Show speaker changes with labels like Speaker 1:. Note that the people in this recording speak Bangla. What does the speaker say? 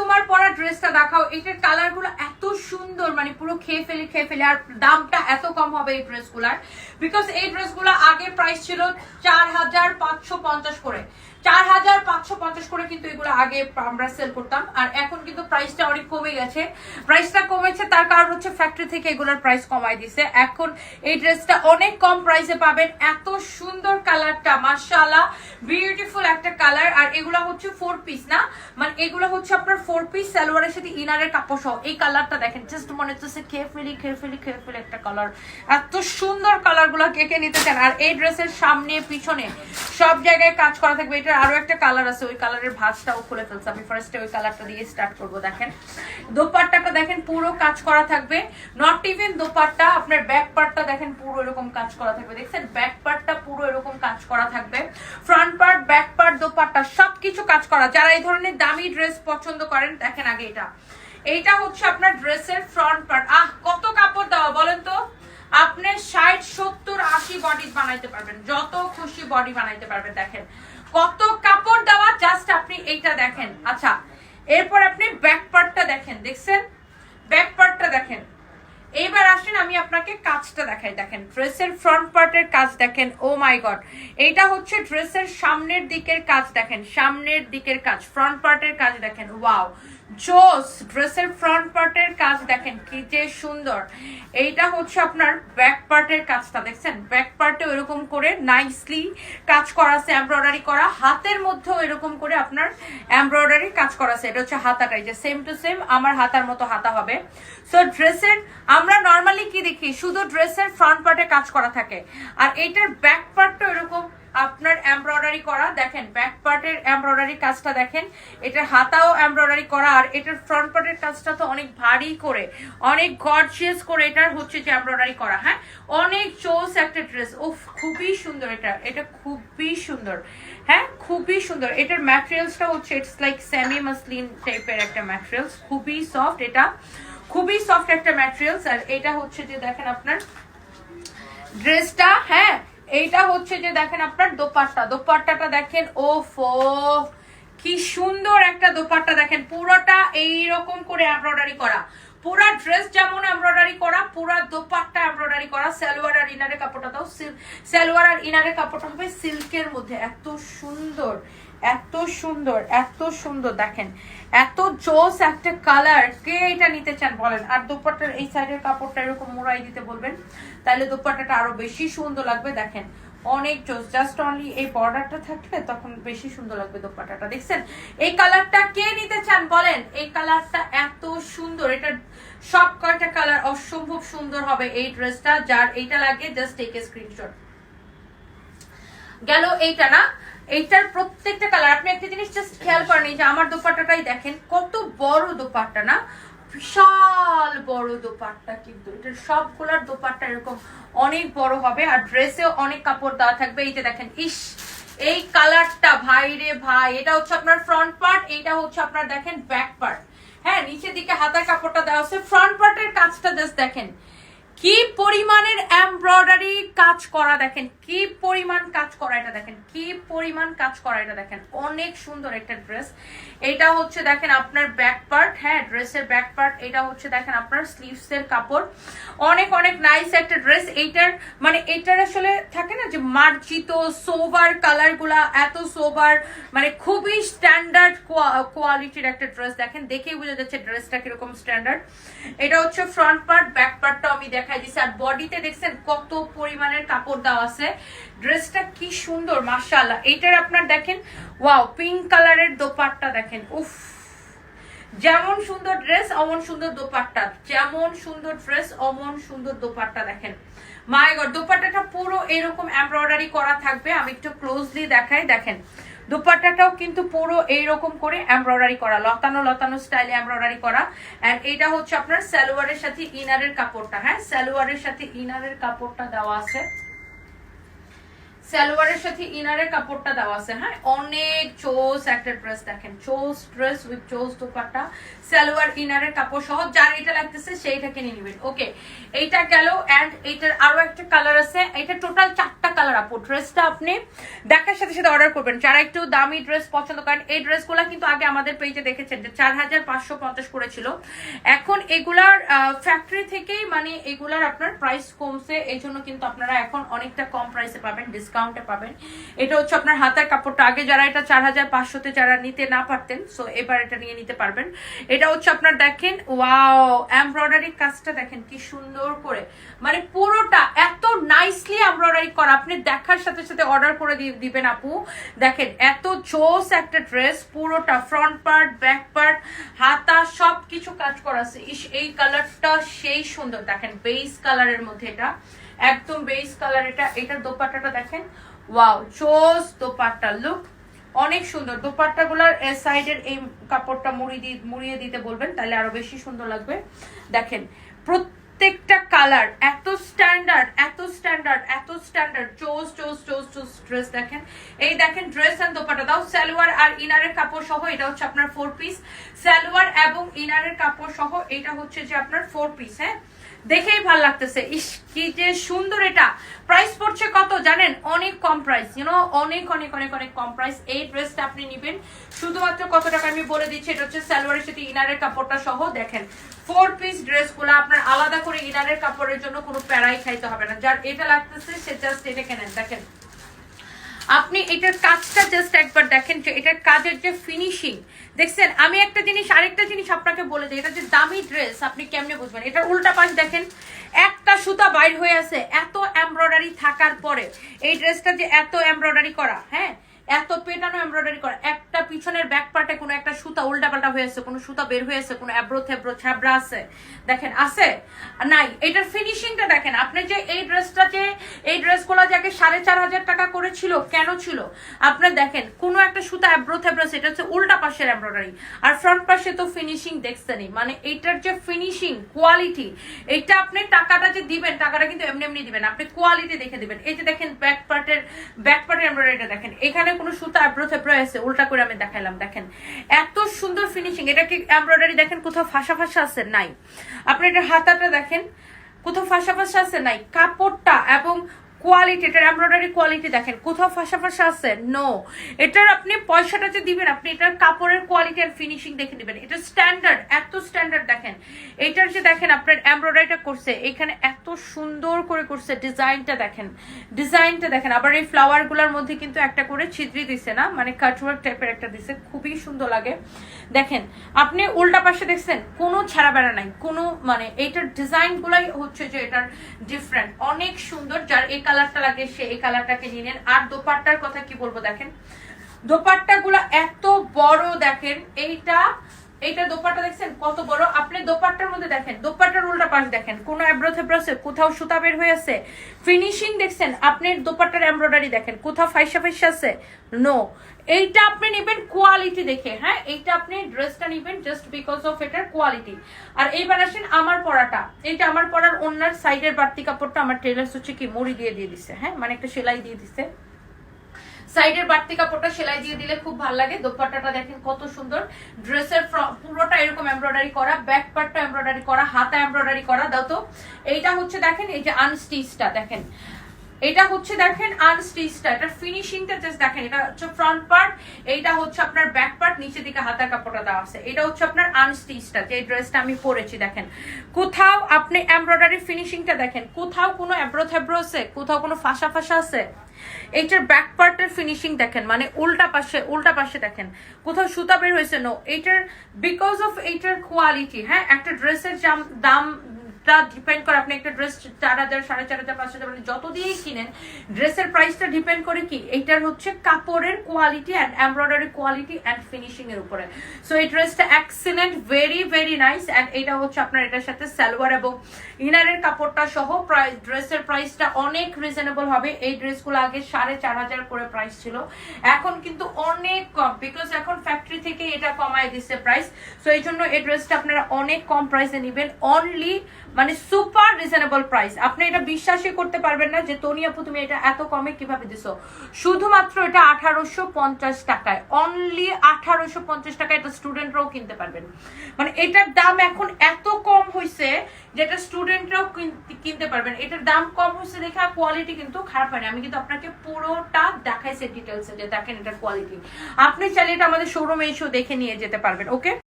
Speaker 1: তোমার পরা ড্রেসটা দেখাও, এটার কালারগুলো এত সুন্দর মানে পুরো খেয়ে ফেলে খেয়ে ফেলে, আর দামটা এত কম হবে এই ড্রেস ড্রেসগুলার বিকজ এই ড্রেসগুলো আগে প্রাইস ছিল চার হাজার পাঁচশো পঞ্চাশ করে। চার হাজার পাঁচশো পঞ্চাশ করে কিন্তু এগুলো আগে আমরা সেল করতাম। আর এখন কিন্তু প্রাইসটা অনেক কমে গেছে। প্রাইসটা কমেছে তার কারণ হচ্ছে ফ্যাক্টরি থেকে এগুলোর প্রাইস কমাই দিছে। এখন এই ড্রেসটা অনেক কম প্রাইসে পাবেন। এত সুন্দর কালারটা মার্শাল্লাহ বিউটিফুল একটা কালার আর এগুলো হচ্ছে ফোর পিস না? মানে এগুলো হচ্ছে আপনার ফোর পিস সালোয়ারের সাথে ইনারের কাপড় সহ। এই কালারটা দেখেন জাস্ট মনে হচ্ছে খেয়ে ফেলি খেয়ে ফেলি একটা কালার এত সুন্দর কালারগুলো কে কে নিতে চান? আর এই ড্রেসের সামনে, পিছনে সব জায়গায় কাজ করা থাকবে। এটার আরও একটা কালার আছে, ওই কালারের ভাঁজটাও খুলে ফেলছে। আমি ফার্স্টে ওই কালারটা দিয়ে স্টার্ট করব, দেখেন। দোপাট্টাটা দেখেন, পুরো কাজ করা থাকবে। নট ইভেন দোপাট্টা, আপনার ব্যাক পার্টটা দেখেন, পুরো এরকম কাজ করা থাকবে। দেখছেন? ব্যাক পার্টটা পুরো এরকম কাজ করা থাকবে। Front part back part dupatta, সবকিছু কাজ করা। যারা এই ধরনের দামি ড্রেস পছন্দ করেন, দেখেন আগে এটা। এইটা হচ্ছে আপনার ড্রেসের ফ্রন্ট পার্ট আহ, কত কাপড় দেওয়া, বলেন তো? আপনি ষাট, সত্তর, আশি বডি বানাইতে পারবেন। যত খুশি বডি বানাইতে পারবেন, দেখেন। কত কাপড় দেওয়া জাস্ট আপনি এইটা দেখেন। আচ্ছা এরপর আপনি ব্যাক পার্টটা দেখেন, দেখছেন? ব্যাক পার্টটা দেখেন। এইবার আসেন, আমি আপনাকে কাজটা দেখাই। দেখেন ড্রেসের ফ্রন্ট পার্টের কাজ দেখেন। ও মাই গড এইটা হচ্ছে ড্রেসের সামনের দিকের কাজ দেখেন। সামনের দিকের কাজ ফ্রন্ট পার্টের কাজ দেখেন। ওয়াও জোস, ড্রেসের ফ্রন্ট পার্টের কাজ দেখেন কি যে সুন্দর। এইটা হচ্ছে আপনার ব্যাক পার্টের কাজটা, দেখছেন? ব্যাক পার্টে এরকম করে নাইসলি কাজ করা আছে এমব্রয়ডারি করা। হাতের মধ্যেও এরকম করে আপনার এমব্রয়ডারি কাজ করা আছে। এটা হচ্ছে হাতাটাই যে সেম টু সেম আমার হাতার মতো হাতা হবে। সো ড্রেসের আমরা নর্মালি কি দেখি? শুধু ড্রেসের ফ্রন্ট পার্টে কাজ করা থাকে। আর এইটার ব্যাক পার্টটা এরকম আপনার এমব্রয়ডারি করা, দেখেন ব্যাক পার্টের এমব্রয়ডারি কাজটা দেখেন, এটার হাতাও এমব্রয়ডারি করা, আর এটার ফ্রন্ট পার্টের কাজটা তো অনেক ভারী করে, অনেক গর্জিয়াস করে এটার হচ্ছে যে এমব্রয়ডারি করা হ্যাঁ? অনেক চোস একটা ড্রেস উফ, খুবই সুন্দর এটা এটা খুবই সুন্দর হ্যাঁ? খুবই সুন্দর, এটার ম্যাটেরিয়ালসটা হচ্ছে ইটস লাইক সেমি মাসলিন টাইপের একটা ম্যাটেরিয়ালস খুবই সফট এটা, খুবই সফট একটা ম্যাটেরিয়ালস আর এটা হচ্ছে যে দেখেন আপনার ড্রেসটা হ্যাঁ? এইটা হচ্ছে যে দেখেন আপনার দোপাট্টা। দোপাট্টাটা দেখেন ও ফো কি সুন্দর একটা দোপাট্টা দেখেন। পুরোটা এইরকম করে এমব্রয়ডারি করা। পুরা ড্রেস যেমন এমব্রয়ডারি করা, পুরো দোপাট্টা এমব্রয়ডারি করা। সালোয়ার আর ইনারের কাপড়টা দাও সালোয়ার আর ইনারের কাপড়টা হবে সিল্কের মধ্যে। এত সুন্দর। এত সুন্দর এত সুন্দর, দেখেন। এত জোস একটা কালার কে এটা নিতে চান বলেন? আর দোপাট্টার এই সাইডের কাপড়টা এরকম মোড়াই দিতে বলবেন, তাহলে দোপাট্টাটা আরও বেশি সুন্দর লাগবে, দেখেন। অনেক জোস জাস্ট অনলি এই বর্ডারটা থাকলে তখন বেশি সুন্দর লাগবে দোপাট্টাটা, দেখছেন? এই কালারটা কে নিতে চান বলেন? এই কালারটা এত সুন্দর, এটা সব কয়টা কালার অসম্ভব সুন্দর হবে এই ড্রেসটা যার এইটা লাগে জাস্ট টেক এ স্ক্রিনশট গেল এইটা না এইটার প্রত্যেকটা কালার আপনি একটা জিনিস জাস্ট খেয়াল করেন, এই যে আমার দোপাট্টাটাই দেখেন, কত বড় দোপাট্টা না? বিশাল বড় দোপাট্টা কিন্তু। এটার সবগুলার দোপাট্টা এরকম অনেক বড় হবে, আর ড্রেসেও অনেক কাপড় দেওয়া থাকবে। এই যে দেখেন, ইস, এই কালারটা ভাই রে ভাই, এটা হচ্ছে আপনার ফ্রন্ট পার্ট এইটা হচ্ছে আপনার দেখেন ব্যাক পার্ট হ্যাঁ নিচের দিকে হাতার কাপড়টা দেওয়া আছে। ফ্রন্ট পার্টের কাজটা জাস্ট দেখেন। কি পরিমাণের এমব্রয়ডারি কাজ করা দেখেন? কি পরিমাণ কাজ করা এটা দেখেন? কি পরিমাণ কাজ করা এটা দেখেন? অনেক সুন্দর একটা ড্রেস এটা হচ্ছে দেখেন আপনার ব্যাক পার্ট হ্যাঁ ড্রেসের ব্যাক পার্ট এটা হচ্ছে দেখেন আপনার স্লিভস এর কাপড়। অনেক অনেক নাইস একটা ড্রেস এইটার মানে এটার আসলে থাকে না যে মার্জিত সোবার কালারগুলা, এত সোবার মানে খুবই স্ট্যান্ডার্ড কোয়ালিটির একটা ড্রেস দেখেন, দেখেই বোঝা যাচ্ছে ড্রেসটা কীরকম স্ট্যান্ডার্ড এটা হচ্ছে ফ্রন্ট পার্ট ব্যাক পার্টটা আমি দেখাই দিচ্ছি আর বডিতে দেখছেন কত পরিমাণের কাপড় দেওয়া আছে। ড্রেসটা কি সুন্দর, মাশাআল্লাহ। এইটার আপনার দেখেন, ওয়াও, পিঙ্ক কালারের দোপাট্টা দেখেন। উফ, যেমন সুন্দর ড্রেস, অমন সুন্দর দোপাট্টা। যেমন সুন্দর ড্রেস, অমন সুন্দর দোপাট্টা দেখেন। গড, দোপাট্টাটা পুরো এরকম এমব্রয়ডারি করা থাকবে। আমি একটু ক্লোজলি দেখাই, দেখেন। দোপাট্টাটাও কিন্তু পুরো এইরকম করে এমব্রয়ডারি করা, লতানো লতানো স্টাইলে এমব্রয়ডারি করা। এন্ড এটা হচ্ছে আপনার সালোয়ারের সাথে ইনারের কাপড়টা হ্যাঁ? স্যালোয়ারের সাথে ইনারের কাপড়টা দেওয়া আছে। সালোয়ারের সাথে ইনারের কাপড়টা দেওয়া আছে হ্যাঁ? অনেক চোস, একটা ড্রেস দেখেন, চোস ড্রেস উইথ চোস দোপাট্টা, সালোয়ার, ইনারের কাপড় সহ, যার এটা লাগতেছে সেইটাকে নিয়ে নেবেন। ওকে এইটা গেল অ্যান্ড এইটার আরও একটা কালার আছে। এটা টোটাল চারটা কালার আপু ড্রেসটা আপনি দেখার সাথে সাথে অর্ডার করবেন। যারা একটু দামি ড্রেস পছন্দ করেন, এই ড্রেসগুলো কিন্তু আগে আমাদের পেজে দেখেছেন যে চার হাজার পাঁচশো পঞ্চাশ করেছিল। এখন এগুলার ফ্যাক্টরি থেকেই মানে এগুলার আপনার প্রাইস কমছে এই জন্য কিন্তু আপনারা এখন অনেকটা কম প্রাইসে পাবেন ডিসকাউন্টে পাবেন। এটা হচ্ছে আপনার হাতের কাপড়টা। আগে যারা এটা চার হাজার পাঁচশোতে যারা নিতে না পারতেন সো এবার এটা নিয়ে নিতে পারবেন। এটা হচ্ছে আপনার দেখেন ওয়াও এমব্রয়ডারি কাজটা দেখেন কি সুন্দর করে। মানে পুরোটা এত নাইসলি এমব্রয়ডারি করা। আপনি দেখার সাথে সাথে অর্ডার করে দিবেন আপু। দেখেন, এত জোস একটা ড্রেস পুরোটা ফ্রন্ট পার্ট ব্যাক পার্ট হাতা সব কিছু কাজ করা আছে। এই কালারটা সেই সুন্দর। দেখেন বেস কালারের মধ্যে এটা। একদম বেস কালার এটা, এটার দোপাট্টাটা দেখেন। ওয়াও চোস দোপাট্টা লুক অনেক সুন্দর। দোপাট্টা গুলার সাইডের এই কাপড়টা মুড়ি মুড়িয়ে দিতে বলবেন, তাহলে আরও বেশি সুন্দর লাগবে। দেখেন, প্রত্যেকটা কালার এত স্ট্যান্ডার্ড এত স্ট্যান্ডার্ড এত স্ট্যান্ডার্ড চোস চোস চোস চোস ড্রেস দেখেন। এই দেখেন ড্রেস এন্ড দোপাট্টা। দাও সালোয়ার আর ইনারের কাপড় সহ এটা হচ্ছে আপনার ফোর পিস সালোয়ার এবং ইনারের কাপড় সহ এটা হচ্ছে যে আপনার ফোর পিস হ্যাঁ? দেখেই ভালো লাগতেছে। ইস, কি যে সুন্দর এটা। প্রাইস পড়ছে কত জানেন? অনেক কম প্রাইস ইউনো অনেক অনেক অনেক অনেক কম প্রাইস এই ড্রেসটা আপনি নেবেন। শুধুমাত্র কত টাকা আমি বলে দিচ্ছি, এটা হচ্ছে সালোয়ারের সাথে ইনারের কাপড়টা সহ, দেখেন। ফোর পিস ড্রেসগুলো আপনার আলাদা করে ইনারের কাপড়ের জন্য কোনো প্যারাই খাইতে হবে না। যার এটা লাগতেছে, সে জাস্ট এটা কেনেন, দেখেন। আপনি এটার কাজটা জাস্ট একবার দেখেন যে এটার কাজের যে ফিনিশিং দেখছেন? আমি একটা জিনিস, আরেকটা জিনিস আপনাকে বলে দিই, এটা যে দামি ড্রেস আপনি কেমনে বুঝবেন? এটার উল্টা পাশ দেখেন, একটা সুতা বাইর হয়ে আছে, এত এমব্রয়ডারি থাকার পরে, এই ড্রেসটা যে এত এমব্রয়ডারি করা হ্যাঁ? এত পেটানো এমব্রয়ডারি করা। একটা পিছনের ব্যাক পার্টে কোনো একটা সুতা, উল্টাপাল্টা হয়ে আছে, কোনো সুতা বের হয়েছে কোনো অ্যাব্রো থেব্রো ছ্যাবড়া আছে। দেখেন, আছে? নাই, এটার ফিনিশিংটা দেখেন। আপনি যে এই ড্রেসটা যে, এই ড্রেসগুলো যাকে সাড়ে চার হাজার টাকা করেছিল কেন ছিল? আপনি দেখেন, কোনো একটা সুতা অ্যাব্রো থেব্রো সেটা হচ্ছে উল্টা পাশের এমব্রয়ডারি আর ফ্রন্ট পাশে তো ফিনিশিং দেখছেনই মানে এইটার যে ফিনিশিং কোয়ালিটি এইটা আপনি টাকাটা যে দিবেন, টাকাটা কিন্তু এমনি এমনি দিবেন। আপনি কোয়ালিটি দেখে দিবেন। এই যে দেখেন ব্যাক পার্টের ব্যাক পার্টের এমব্রয়ডারিটা দেখেন। এখানে কোনো সুতা অ্যাব্রো থেব্রো আছে, উল্টা করে আমি দেখাইলাম, দেখেন। এত সুন্দর ফিনিশিং এটা কি এমব্রয়ডারি দেখেন কোথাও ফাঁসা ফাঁসা আছে? নাই। আপনি এটা হাতাটা দেখেন, কোথাও ফাঁসা ফাঁসা আছে? নাই। কাপড়টা এবং কোয়ালিটি এটার এমব্রয়ডারি কোয়ালিটি দেখেন। কোথাও ফাঁসা ফাঁসা আছে? নো এটার আপনি পয়সাটা যে দিবেন, আপনি এটার কাপড়ের কোয়ালিটি আর ফিনিশিং দেখে দিবেন। এটা স্ট্যান্ডার্ড এত স্ট্যান্ডার্ড দেখেন। এটার যে দেখেন, আপনার এমব্রয়ডারিটা করছে, এখানে এত সুন্দর করে করছে ডিজাইনটা দেখেন। ডিজাইনটা দেখেন, আবার এই ফ্লাওয়ারগুলার মধ্যে কিন্তু একটা করে ছিদ্রি দিছে না? মানে কাটওয়ার্ক টাইপের একটা দিছে, খুবই সুন্দর লাগে। দেখেন, আপনি উল্টা পাশে দেখছেন, কোনো ছাড়া বেড়া নাই। কোনো মানে এইটার ডিজাইন গুলাই হচ্ছে যে এটার ডিফারেন্ট অনেক সুন্দর, যার এই কালারটা লাগে সে এই কালারটাকে নিয়ে নেন। আর দোপাট্টার কথা কি বলব দেখেন? দোপাট্টা গুলা এত বড় দেখেন, এইটা এইটা দোপাট্টা দেখছেন? কত বড়। আপনি দোপাট্টার মধ্যে দেখেন, দোপাট্টার উল্টা পাশ দেখেন। কোন থেব্রোসে কোথাও সুতা বের হয়ে আছে। ফিনিশিং দেখছেন, আপনি দোপাট্টার এমব্রয়ডারি দেখেন। কোথাও ফাইসা ফাইসা আছে? নো এইটা আপনি নেবেন কোয়ালিটি দেখে হ্যাঁ? এইটা আপনি ড্রেসটা নেবেন জাস্ট বিকজ অফ এটার কোয়ালিটি আর এইবার আসেন আমার পরাটা। এইটা আমার পরার অন্যার সাইডের বাড়তি কাপড়টা আমার টেলার্স হচ্ছে কি, মুড়ি দিয়ে দিয়ে দিছে হ্যাঁ? মানে একটা সেলাই দিয়ে দিছে। সাইডের বাড়তি কাপড়টা সেলাই দিয়ে দিলে খুব ভালো লাগে। দোপাট্টাটা দেখেন কত সুন্দর। ড্রেসের পুরোটা এরকম এমব্রয়ডারি করা ব্যাক পার্টটা এমব্রয়ডারি করা, হাতা এমব্রয়ডারি করা, দাও তো। এইটা হচ্ছে দেখেন, এই যে আনস্টিচটা দেখেন। এটা হচ্ছে দেখেন আনস্টিচটা এটা ফিনিশিংটা জাস্ট দেখেন, এটা হচ্ছে ফ্রন্ট পার্ট এইটা হচ্ছে আপনার ব্যাক পার্ট নিচের দিকে হাতার কাপড়টা দেওয়া আছে। এটা হচ্ছে আপনার আনস্টিচটা যে ড্রেসটা আমি পরেছি, দেখেন। কোথাও আপনি এমব্রয়ডারি ফিনিশিংটা দেখেন, কোথাও কোনো এব্রো থ্যাব্রো আছে, কোথাও কোনো ফাঁসা ফাঁসা আছে? এইটার ব্যাক পার্টের ফিনিশিং দেখেন মানে উল্টা পাশে উল্টা পাশে দেখেন। কোথাও সুতা বের হয়েছে নো এইটার বিকজ অফ এইটার কোয়ালিটি হ্যাঁ একটা ড্রেসের দাম টা ডিপেন্ড করে, আপনি একটা ড্রেস চার হাজার, সাড়ে চার হাজার, পাঁচ হাজার মানে যত দিয়েই কিনেন ড্রেসের প্রাইসটা ডিপেন্ড করে কি? এইটার হচ্ছে কাপড়ের quality and embroidery quality and finishing এর উপরে। সো এই ড্রেসটা excellent very very nice and এটা হচ্ছে আপনার এটার সাথে সালোয়ার এবং ইনারের কাপড়টা সহ প্রাইস ড্রেসের প্রাইসটা অনেক রিজনেবল হবে। এই ড্রেসগুলো আগে সাড়ে চার হাজার করে প্রাইস ছিল। এখন কিন্তু অনেক কম বিকজ এখন ফ্যাক্টরি থেকে এটা কমায় দিচ্ছে প্রাইস সো এই জন্য এই ড্রেসটা আপনারা অনেক কম প্রাইসে নেবেন। অনলি মানে সুপার রিজনেবল প্রাইস আপনি এটা বিশ্বাসই করতে পারবেন না যে, তনি আপু, তুমি এটা এত কমে কীভাবে দিছো? শুধুমাত্র এটা আঠারোশো পঞ্চাশ টাকায়। অনলি আঠারোশো পঞ্চাশ টাকায় এটা স্টুডেন্টরাও কিনতে পারবেন। মানে এটার দাম এখন এত কম হয়েছে যেটা স্টুডেন্টরাও কিনতে পারবেন। এটার দাম কম হয়েছে দেখে কোয়ালিটি কিন্তু খারাপ হয়নি। আমি কিন্তু আপনাকে পুরোটা দেখাইছি ডিটেলসে যে, দেখেন এটার কোয়ালিটি আপনি চাইলে এটা আমাদের শোরুমে এসেও দেখে নিয়ে যেতে পারবেন ওকে